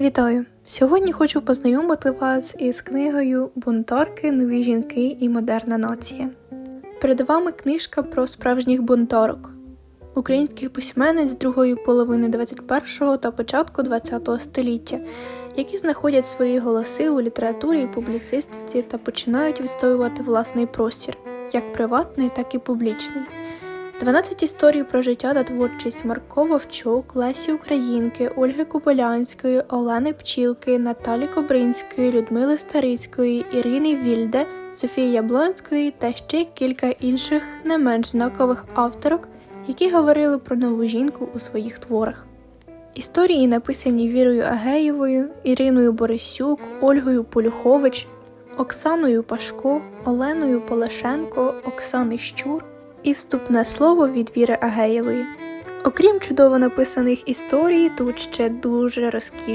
Вітаю! Сьогодні хочу познайомити вас із книгою Бунтарки, нові жінки і модерна нація. Перед вами книжка про справжніх бунтарок, українських письменниць другої половини 21-го та початку 20-го століття, які знаходять свої голоси у літературі і публіцистиці та починають відстоювати власний простір, як приватний, так і публічний. 12 історій про життя та творчість Марко Вовчук, Лесі Українки, Ольги Кобилянської, Олени Пчілки, Наталі Кобринської, Людмили Старицької, Ірини Вільде, Софії Яблонської та ще кілька інших не менш знакових авторок, які говорили про нову жінку у своїх творах. Історії написані Вірою Агеєвою, Іриною Борисюк, Ольгою Полюхович, Оксаною Пашко, Оленою Полошенко, Оксани Щур і вступне слово від Віри Агеєвої. Окрім чудово написаних історій, тут ще дуже розкішні